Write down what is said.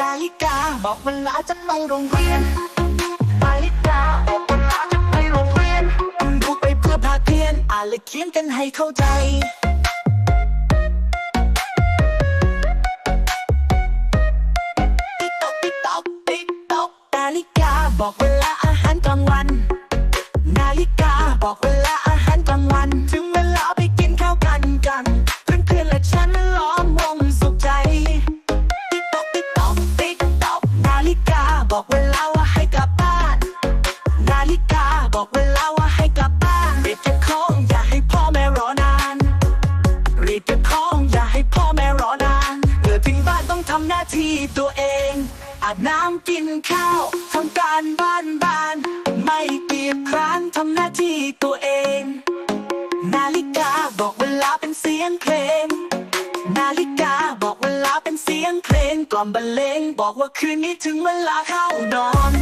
นาฬิกาบอกเวลาจะไปโรงเรียนนาฬิกาบอกเวลาจะไปโรงเรียนดูไปเพื่อพาเพียนอ่านและเขียนกันให้เข้าใจติ๊กต๊อกติ๊กต๊อกติ๊กต๊อกนาฬิกาบอกเวลาอาหารกลางวัน นาฬิกาบอกเวลา บอกเวลาว่าให้กลับบ้าน นาฬิกาบอกเวลาว่าให้กลับบ้านรีบเก็บของอย่าให้พ่อแม่รอนานรีบเก็บของอย่าให้พ่อแม่รอนานเมื่อถึงบ้านต้องทำหน้าที่ตัวเอง อาบน้ำกินข้าวทำการบ้านบ้าน ไม่เกียจคร้านทำหน้าที่ตัวเอง นาฬิกาบอกเวลาเป็นเสียงเพลง นาฬิกาบอกเวลาเป็นเสียงเพลงก่อมบรรเลงบอกว่าคืนนี้ถึงเวลาเข้านอน